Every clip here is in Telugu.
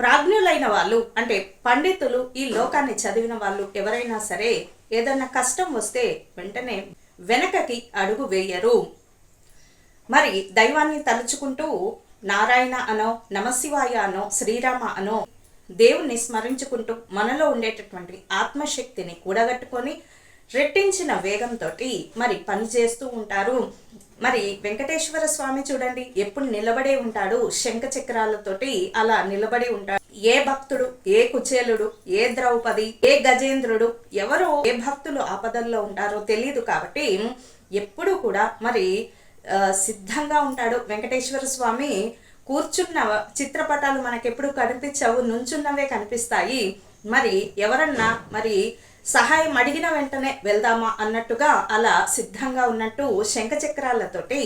ప్రాజ్ఞులైన వాళ్ళు అంటే పండితులు ఈ లోకాన్ని చదివిన వాళ్ళు ఎవరైనా సరే ఏదైనా కష్టం వస్తే వెంటనే వెనకకి అడుగు వేయరు. మరి దైవాన్ని తలుచుకుంటూ నారాయణ అనో నమశివాయ అనో శ్రీరామ అనో దేవుణ్ణి స్మరించుకుంటూ మనలో ఉండేటటువంటి ఆత్మశక్తిని కూడగట్టుకొని రెట్టించిన వేగంతో మరి పని చేస్తూ ఉంటారు. మరి వెంకటేశ్వర స్వామి చూడండి ఎప్పుడు నిలబడే ఉంటాడు శంఖ చక్రాలతోటి అలా నిలబడి ఉంటాడు. ఏ భక్తుడు ఏ కుచేలుడు ఏ ద్రౌపది ఏ గజేంద్రుడు ఎవరు ఏ భక్తులు ఆపదల్లో ఉంటారో తెలియదు కాబట్టి ఎప్పుడు కూడా మరి ఆ, సిద్ధంగా ఉంటాడు. వెంకటేశ్వర స్వామి కూర్చున్న చిత్రపటాలు మనకెప్పుడు కనిపించవు నుంచున్నవే కనిపిస్తాయి. మరి ఎవరన్నా మరి సహాయం అడిగిన వెంటనే వెళ్దామా అన్నట్టుగా అలా సిద్ధంగా ఉన్నట్టు శంఖచక్రాలతోటి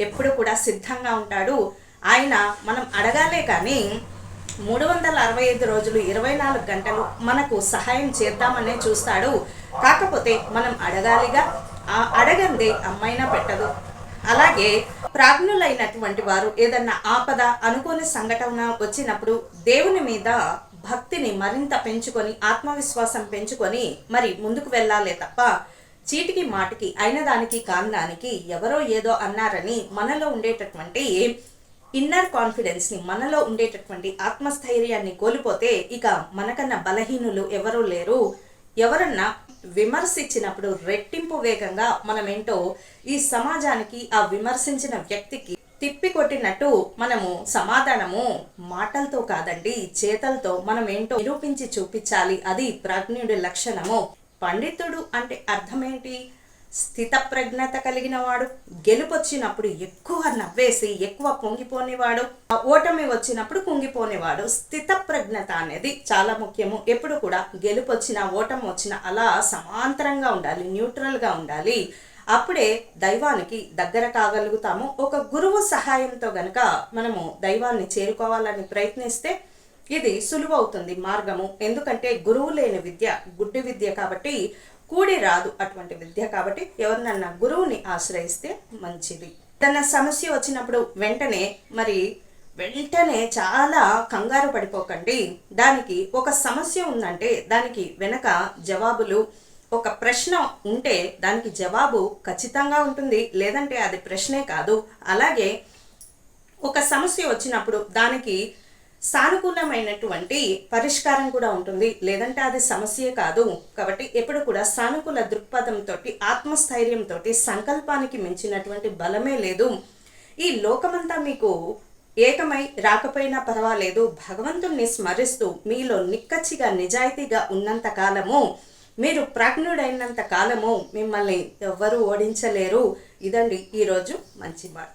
ఎప్పుడు కూడా సిద్ధంగా ఉంటాడు. ఆయన మనం అడగాలే కానీ మూడు వందల అరవై ఐదు రోజులు ఇరవై నాలుగు గంటలు మనకు సహాయం చేద్దామనే చూస్తాడు. కాకపోతే మనం అడగాలిగా? ఆ అడగందే అమ్మైనా పెట్టదు. అలాగే ప్రాజ్ఞులైనటువంటి వారు ఏదన్నా ఆపద అనుకోని సంఘటన వచ్చినప్పుడు దేవుని మీద భక్తిని మరింత పెంచుకొని ఆత్మవిశ్వాసం పెంచుకొని మరి ముందుకు వెళ్ళాలే తప్ప చీటికి మాటికి అయిన దానికి కానిదానికి ఎవరో ఏదో అన్నారని మనలో ఉండేటటువంటి ఇన్నర్ కాన్ఫిడెన్స్ని మనలో ఉండేటటువంటి ఆత్మస్థైర్యాన్ని కోల్పోతే ఇక మనకన్నా బలహీనులు ఎవరూ లేరు. ఎవరన్నా విమర్శించినప్పుడు రెట్టింపు వేగంగా మనమేంటో ఈ సమాజానికి ఆ విమర్శించిన వ్యక్తికి తిప్పి కొట్టినట్టు మనము సమాధానము మాటలతో కాదండి చేతలతో మనం ఏంటో నిరూపించి చూపించాలి. అది ప్రజ్ఞుడి లక్షణము. పండితుడు అంటే అర్థమేంటి? స్థితప్రజ్ఞత కలిగిన వాడు గెలుపొచ్చినప్పుడు ఎక్కువ నవ్వేసి ఎక్కువ పొంగిపోనివాడు ఓటమి వచ్చినప్పుడు కుంగిపోనివాడు. స్థితప్రజ్ఞత అనేది చాలా ముఖ్యము. ఎప్పుడు కూడా గెలుపొచ్చిన ఓటమి వచ్చిన అలా సమాంతరంగా ఉండాలి న్యూట్రల్గా ఉండాలి. అప్పుడే దైవానికి దగ్గర కాగలుగుతాము. ఒక గురువు సహాయంతో గనక మనము దైవాన్ని చేరుకోవాలని ప్రయత్నిస్తే ఇది సులువవుతుంది మార్గము. ఎందుకంటే గురువు లేని విద్య గుడ్డి విద్య కాబట్టి కూడి రాదు అటువంటి విద్య కాబట్టి ఎవరినన్నా గురువుని ఆశ్రయిస్తే మంచిది. తన సమస్య వచ్చినప్పుడు వెంటనే మరి వెంటనే చాలా కంగారు పడిపోకండి. దానికి ఒక సమస్య ఉందంటే దానికి వెనక జవాబులు ఒక ప్రశ్న ఉంటే దానికి జవాబు ఖచ్చితంగా ఉంటుంది. లేదంటే అది ప్రశ్నే కాదు. అలాగే ఒక సమస్య వచ్చినప్పుడు దానికి సానుకూలమైనటువంటి పరిష్కారం కూడా ఉంటుంది. లేదంటే అది సమస్యే కాదు. కాబట్టి ఎప్పుడు కూడా సానుకూల దృక్పథంతో ఆత్మస్థైర్యంతో సంకల్పానికి మించినటువంటి బలమే లేదు. ఈ లోకమంతా మీకు ఏకమై రాకపోయినా పర్వాలేదు. భగవంతుణ్ణి స్మరిస్తూ మీలో నిక్కచ్చిగా నిజాయితీగా ఉన్నంత కాలము మీరు ప్రాజ్ఞుడైనంత కాలము మిమ్మల్ని ఎవ్వరూ ఓడించలేరు. ఇదండి ఈరోజు మంచి మాట